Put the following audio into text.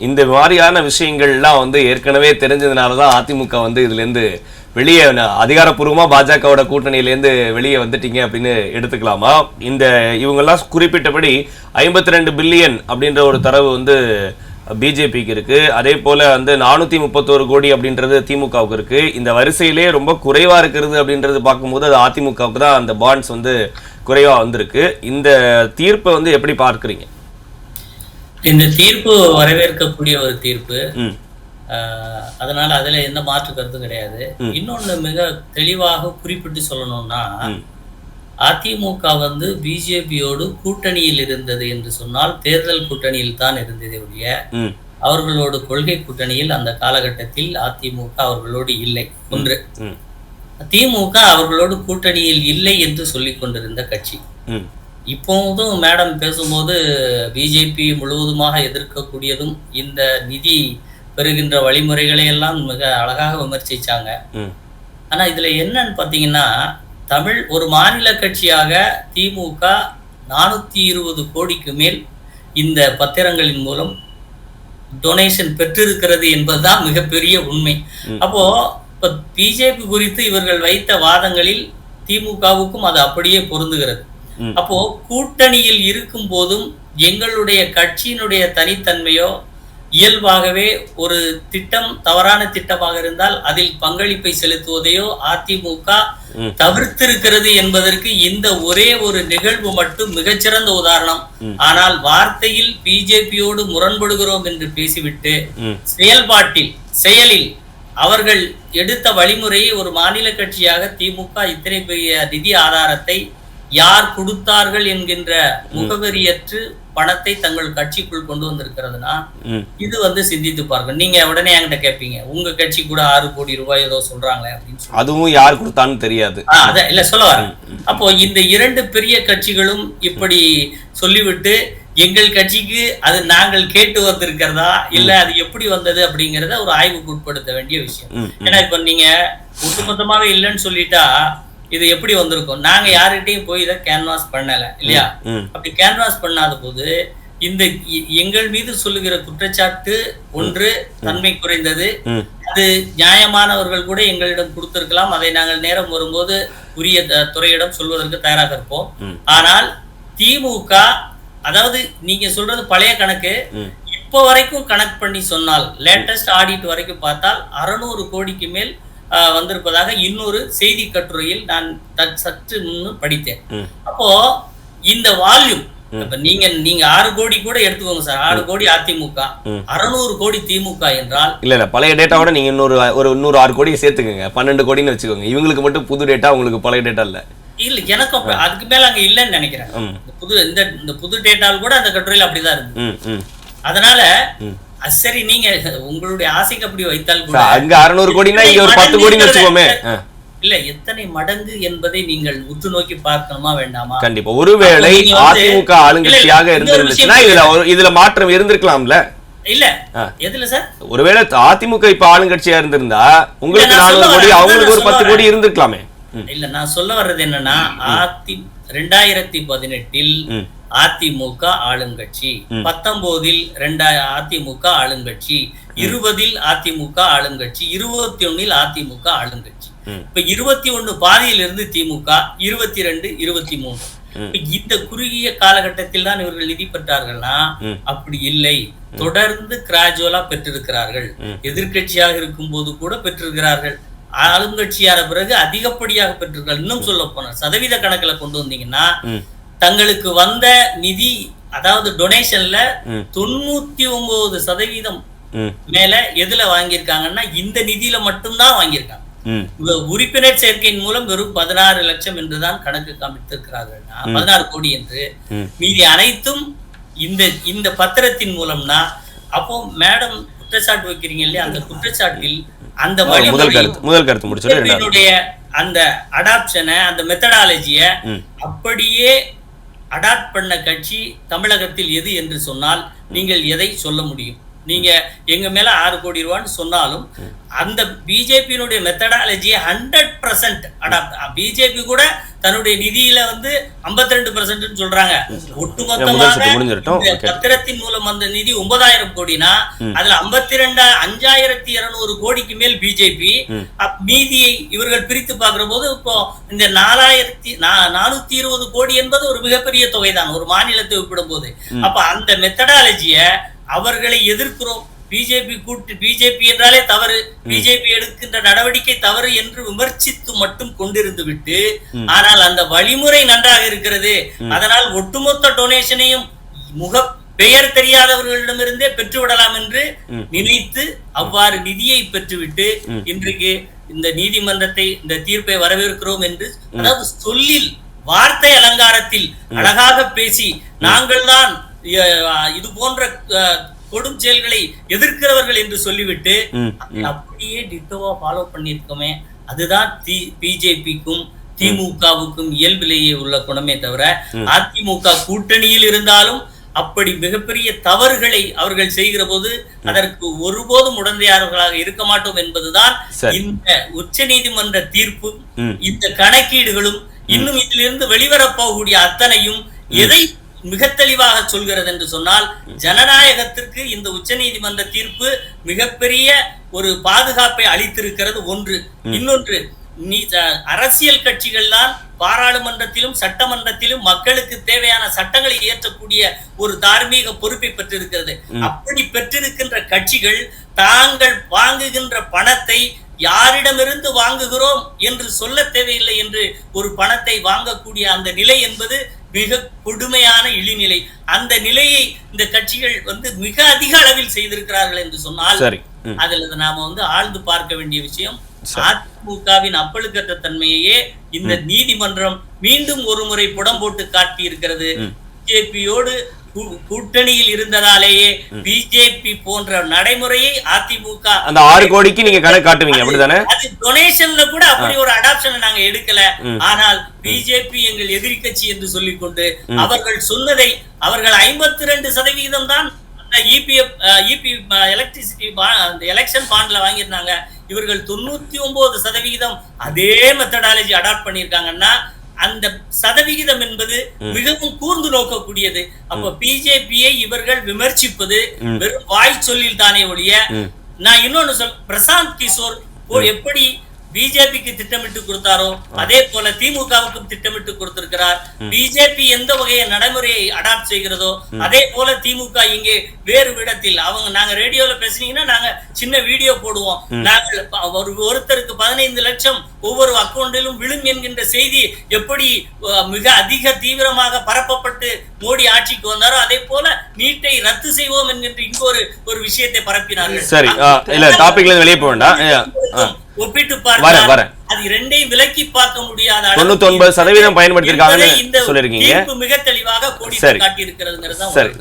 இந்த மாதிரியான விஷயங்கள்லாம் வந்து ஏற்கனவே தெரிஞ்சதுனால தான் அதிமுக வந்து இதுலேருந்து வெளியே அதிகாரப்பூர்வமாக பாஜகவோட கூட்டணியிலேருந்து வெளியே வந்துட்டீங்க அப்படின்னு எடுத்துக்கலாமா? இந்த இவங்கெல்லாம் குறிப்பிட்டபடி ஐம்பத்தி ரெண்டு பில்லியன் அப்படின்ற ஒரு தரவு வந்து பிஜேபிக்கு இருக்குது அதே போல் வந்து நானூற்றி முப்பத்தோரு கோடி அப்படின்றது திமுகவுக்கு இருக்குது இந்த வரிசையிலே ரொம்ப குறைவாக இருக்கிறது அப்படின்றது பார்க்கும்போது அது அதிமுகவுக்கு தான் அந்த பாண்ட்ஸ் வந்து குறைவாக வந்திருக்கு. இந்த தீர்ப்பை வந்து எப்படி பார்க்குறீங்க? இந்த தீர்ப்பு வரவேற்கக்கூடிய ஒரு தீர்ப்பு. அதனால அதுல எந்த மாற்று கருத்தும் கிடையாது. இன்னொன்னு மிக தெளிவாக குறிப்பிட்டு சொல்லணும்னா. அதிமுக வந்து பிஜேபியோடு கூட்டணியில் இருந்தது என்று சொன்னால் தேர்தல் கூட்டணியில் தான் இருந்ததே ஒழிய அவர்களோடு கொள்கை கூட்டணியில் அந்த காலகட்டத்தில் அதிமுக அவர்களோடு இல்லை. ஒன்று. திமுக அவர்களோடு கூட்டணியில் இல்லை என்று சொல்லிக் கொண்டிருந்த கட்சி. இப்போதும் மேடம் பேசும்போது பிஜேபி முழுவதுமாக எதிர்க்கக்கூடியதும் இந்த நிதி பெறுகின்ற வழிமுறைகளை எல்லாம் மிக அழகாக விமர்சிச்சாங்க. ஆனா இதுல என்னன்னு பார்த்தீங்கன்னா தமிழ் ஒரு மாநில கட்சியாக திமுக நானூத்தி இருபது கோடிக்கு மேல் இந்த பத்திரங்களின் மூலம் டொனேஷன் பெற்றிருக்கிறது என்பதுதான் மிகப்பெரிய உண்மை. அப்போ இப்ப பிஜேபி குறித்து இவர்கள் வைத்த வாதங்களில் திமுகவுக்கும் அது அப்படியே பொருந்துகிறது. அப்போ கூட்டணியில் இருக்கும் போதும் எங்களுடைய கட்சியினுடைய தனித்தன்மையோ இயல்பாகவே ஒரு திட்டம் தவறான திட்டமாக இருந்தால் அதில் பங்களிப்பை செலுத்துவதையோ அதிமுக. தவிர்த்திருக்கிறது என்பதற்கு இந்த ஒரே ஒரு நிகழ்வு மட்டும் மிகச்சிறந்த உதாரணம். ஆனால் வார்த்தையில் பிஜேபியோடு முரண்படுகிறோம் என்று பேசிவிட்டு செயல்பாட்டில் செயலில் அவர்கள் எடுத்த வழிமுறையை ஒரு மாநில கட்சியாக திமுக இத்தனை பெரிய நிதி ஆதாரத்தை யார் கொடுத்தார்கள் என்கின்ற முகவரியற்று பணத்தை தங்கள் கட்சிக்குள் கொண்டு வந்திருக்கிறதுனா இது வந்து சிந்தித்து பார்க்கணும். நீங்க உடனே என்கிட்ட கேட்பீங்க உங்க கட்சி கூட ஆறு கோடி ரூபாய் ஏதோ சொல்றாங்களே அப்படின்னு அதுவும் யார் கொடுத்தான்னு தெரியாது. அதான் இல்ல சொல்ல வரேன். அப்போ இந்த இரண்டு பெரிய கட்சிகளும் இப்படி சொல்லிவிட்டு எங்கள் கட்சிக்கு அது நாங்கள் கேட்டு வந்திருக்கிறதா? இல்ல அது எப்படி வந்தது? அப்படிங்கறத ஒரு ஆய்வுக்கு உட்படுத்த வேண்டிய விஷயம். ஏன்னா இப்ப நீங்க ஒட்டுமொத்தமாவே இல்லைன்னு சொல்லிட்டா இது எப்படி வந்திருக்கும்? நாங்க யாருகிட்டயும் போய் இதை கேன்வாஸ் பண்ணல இல்லையா? அப்படி கேன்வாஸ் பண்ணாத போது இந்த எங்கள் மீது சொல்லுகிற குற்றச்சாட்டு ஒன்று தன்மை குறைந்தது. அது நியாயமானவர்கள் கூட எங்களிடம் கொடுத்திருக்கலாம். அதை நாங்கள் நேரம் வரும்போது உரிய துறையிடம் சொல்வதற்கு தயாராக இருப்போம். ஆனால் திமுக அதாவது நீங்க சொல்றது பழைய கணக்கு. இப்போ வரைக்கும் கணக்கு பண்ணி சொன்னால் லேட்டஸ்ட் ஆடிட் வரைக்கும் பார்த்தால் அறுநூறு கோடிக்கு மேல் வந்திருப்பதாக இன்னொரு செய்தி கட்டுரையில் நான் சற்று முன்னு படித்தேன். அப்போ இந்த வால்யூம் இப்ப நீங்க நீங்க ஆறு கோடி கூட எடுத்துக்கோங்க சார். ஆறு கோடி அதிமுக. அறுநூறு கோடி திமுக என்றால் இல்ல இல்ல பழைய டேட்டாவோட நீங்க இன்னொரு ஒரு இன்னொரு ஆறு கோடியை சேர்த்துக்கோங்க. பன்னெண்டு கோடின்னு வச்சுக்கோங்க. இவங்களுக்கு மட்டும் புது டேட்டா உங்களுக்கு பழைய டேட்டா இல்ல. இல்ல எனக்கும் அப்ப அதுக்கு மேல அங்க இல்லைன்னு நினைக்கிறேன். புது இந்த இந்த புது டேட்டால் கூட அந்த கட்டுரையில் அப்படிதான் இருக்கு அதனால சரி நீங்க உங்களுடைய ஆசைக்கு அப்படி வைத்தால் கூட அங்க அறுநூறு கோடினா இங்க ஒரு பத்து கோடின்னு வச்சுக்கோமே. இல்ல எத்தனை மடங்கு என்பதை நீங்கள் உற்று நோக்கி பார்க்கணுமா வேண்டாமா? கண்டிப்பா. ஒருவேளை அதிமுக ஆளுங்கட்சியாக இருந்திருந்துச்சுன்னா இதுல இதுல மாற்றம் இருந்திருக்கலாம்ல. இல்ல. எதுல சார்? ஒருவேளை அதிமுக இப்ப ஆளுங்கட்சியா இருந்திருந்தா உங்களுக்கு நானூறு கோடி அவங்களுக்கு ஒரு பத்து கோடி இருந்திருக்கலாமே. இல்ல நான் சொல்ல வர்றது என்னன்னா அதி ரெண்டாயிரத்தி பதினெட்டில் அதிமுக ஆளுங்கட்சி பத்தொன்பதில் ரெண்டாய அதிமுக ஆளுங்கட்சி இருபதில் அதிமுக ஆளுங்கட்சி இருபத்தி ஒண்ணில் அதிமுக ஆளுங்கட்சி. இப்ப இருபத்தி ஒண்ணு பாதியில இருந்து திமுக இருபத்தி ரெண்டு இருபத்தி மூணு இந்த குறுகிய காலகட்டத்தில் தான் இவர்கள் நிதி பெற்றார்கள்னா. அப்படி இல்லை. தொடர்ந்து கிராஜுவலா பெற்றிருக்கிறார்கள். ம். எதிர்க்கட்சியாக இருக்கும் போது கூட பெற்றிருக்கிறார்கள். ஆளுங்கட்சியான பிறகு அதிகப்படியாக பெற்றிருக்கிறார்கள் இன்னும் சொல்ல போனா சதவீத கணக்குல கொண்டு வந்தீங்கன்னா தங்களுக்கு வந்த நிதி அதாவது டொனேஷன்ல. தொண்ணூத்தி ஒன்பது சதவீதம் மேல எதுல வாங்கியிருக்காங்கன்னா இந்த நிதியில மட்டும்தான் வாங்கியிருக்காங்க. உறுப்பினர் சேர்க்கையின் மூலம் வெறும் பதினாறு லட்சம் என்றுதான் கணக்கு காமித்திருக்கிறார்கள். பதினாறு கோடி என்று. மீதி அனைத்தும் இந்த இந்த பத்திரத்தின் மூலம்னா அப்போ மேடம் குற்றச்சாட்டு வைக்கிறீங்க இல்லையா? அந்த குற்றச்சாட்டில் அந்த முதல் கருத்து முதல் கருத்து முடிச்சுட்டு அந்த அடாப்ஷனை அந்த மெத்தடாலஜிய. அப்படியே அடாப்ட் பண்ண கட்சி தமிழகத்தில் எது என்று சொன்னால் நீங்கள் எதை சொல்ல முடியும்? நீங்க எங்க மேல ஆறு கோடி ரூபான்னு சொன்னாலும் அந்த பிஜேபியினுடைய மெத்தடாலஜியை ஹண்ட்ரட் பர்சன்ட் அடாப்ட் பிஜேபி கூட தன்னுடைய நிதியில வந்து 52% ரெண்டு பர்சன்ட் சொல்றாங்க. ஒட்டுமொத்தமாக. பத்திரத்தின் மூலம் வந்த நிதி ஒன்பதாயிரம் கோடினா அதுல ஐம்பத்தி ரெண்டா அஞ்சாயிரத்தி இருநூறு கோடிக்கு மேல் பிஜேபி. மீதியை இவர்கள் பிரித்து பார்க்கிற போது இப்போ இந்த நாலாயிரத்தி நானூத்தி இருபது கோடி என்பது ஒரு மிகப்பெரிய தொகைதான். ஒரு மாநிலத்தை ஒப்பிடும் போது அப்ப அந்த மெத்தடாலஜிய அவர்களை எதிர்க்கிறோம். பிஜேபி கூட்டு பிஜேபி என்றாலே தவறு. பிஜேபி எடுக்கின்ற நடவடிக்கை தவறு என்று விமர்சித்து மட்டும் கொண்டிருந்து விட்டு ஆனால் அந்த வழிமுறை நன்றாக இருக்கிறது. அதனால் ஒட்டுமொத்த டொனேஷனையும் முக பெயர் தெரியாதவர்களிடமிருந்தே பெற்றுவிடலாம் என்று நினைத்து அவ்வாறு நிதியை பெற்றுவிட்டு இன்றைக்கு இந்த நீதிமன்றத்தை இந்த தீர்ப்பை வரவேற்கிறோம் என்று அதாவது சொல்லில் வார்த்தை அலங்காரத்தில் அழகாக பேசி நாங்கள் தான் இது போன்ற கொடும் செயல்களை எதிர்க்கிறவர்கள் என்று சொல்லிவிட்டு அப்படியே டிட்டோவா ஃபாலோ பண்ணியிருக்கோமே. அதுதான் தி பிஜேபிக்கும் திமுகவுக்கும் இயல்பிலேயே உள்ள குணமே தவிர அதிமுக கூட்டணியில் இருந்தாலும் அப்படி மிகப்பெரிய தவறுகளை அவர்கள் செய்கிற போது அதற்கு ஒருபோதும் உடந்தையாளர்களாக இருக்க மாட்டோம் என்பதுதான். இந்த உச்ச நீதிமன்ற தீர்ப்பும். இந்த கணக்கீடுகளும் இன்னும் இதிலிருந்து வெளிவரப் போகக்கூடிய அத்தனையும் எதை மிக தெளிவாக சொல்கிறது என்று சொன்னால் ஜனநாயகத்திற்கு இந்த உச்சநீதிமன்ற தீர்ப்பு மிகப்பெரிய ஒரு பாதுகாப்பை அளித்திருக்கிறது ஒன்று. இன்னொன்று நீ அரசியல் கட்சிகள் தான் பாராளுமன்றத்திலும் சட்டமன்றத்திலும் மக்களுக்கு தேவையான சட்டங்களை இயற்றக்கூடிய ஒரு தார்மீக பொறுப்பை பெற்றிருக்கிறது. அப்படி பெற்றிருக்கின்ற கட்சிகள் தாங்கள் வாங்குகின்ற பணத்தை யாரிடமிருந்து வாங்குகிறோம் என்று சொல்ல தேவையில்லை என்று ஒரு பணத்தை வாங்கக்கூடிய அந்த நிலை என்பது மிக கொடுமையான இழிநிலை. அந்த நிலையை இந்த கட்சிகள் வந்து மிக அதிக அளவில் செய்திருக்கிறார்கள் என்று சொன்னால். அதுல நாம வந்து ஆழ்ந்து பார்க்க வேண்டிய விஷயம் அதிமுகவின் அப்பழுக்கற்ற தன்மையையே இந்த நீதிமன்றம் மீண்டும் ஒரு முறை புடம் போட்டு காட்டி இருக்கிறது பிஜேபியோடு கூட்டணியில் இருந்ததாலேயே பிஜேபி போன்ற நடைமுறையை அதிமுக அந்த ஆறு கோடிக்கு நீங்க கணக்கு காட்டுவீங்க அப்படிதானே? அது டொனேஷன்ல கூட அப்படி ஒரு அடாப்ஷனை நாங்க எடுக்கல. ஆனால் பிஜேபி எங்கள் எதிரி கட்சி என்று சொல்லிக்கொண்டு அவர்கள் சொன்னதை அவர்கள் ஐம்பத்தி ரெண்டு சதவிகிதம் தான் இபிஎஃப் இபி எலக்ட்ரிசிட்டி எலெக்ஷன் பாண்ட்ல வாங்கியிருந்தாங்க. இவர்கள் தொண்ணூத்தி ஒன்பது சதவிகிதம் அதே மெத்தடாலஜி அடாப்ட் பண்ணியிருக்காங்கன்னா அந்த சதவிகிதம் என்பது மிகவும் கூர்ந்து நோக்கக்கூடியது. அப்ப பிஜேபியை இவர்கள் விமர்சிப்பது வெறும் வாய் சொல்லில் தானே ஒழிய நான் இன்னொன்னு சொல் பிரசாந்த் கிஷோர் எப்படி பிஜேபிக்கு திட்டமிட்டு கொடுத்தாரோ அதே போல திமுகவுக்கும் திட்டமிட்டு கொடுத்திருக்கிறார். பிஜேபி எந்த வகைய நடைமுறையை அடாப்ட் செய்கிறதோ அதே போல திமுக இங்கே வேறு விடத்தில் அவங்க நாங்க ரேடியோல பேசுனீங்கன்னா நாங்க சின்ன வீடியோ போடுவோம். நாங்கள் ஒருத்தருக்கு பதினைந்து லட்சம் ஒவ்வொரு அக்கௌண்டிலும் விழும் என்கின்ற செய்தி எப்படி மிக அதிக தீவிரமாக பரப்பப்பட்டு மோடி ஆட்சிக்கு வந்தாரோ அதே போல நீட்டை ரத்து செய்வோம் என்கின்ற இங்கு ஒரு ஒரு விஷயத்தை பரப்பினார்கள். சரி இல்ல டாபிக்ல வெளியே போக. ஒப்பிட்டு பார்த்தால். அது இரண்டையும் விலக்கி பார்க்க முடியாத அளவுக்கு 99% சதவீதம் பயன்படுத்தியிருக்காங்கன்னு என்பதை இந்த சொல்லியிருக்கீங்க. தீர்ப்பு மிக தெளிவாக கோடி. காட்டி இருக்கிறதுங்கிறது சரி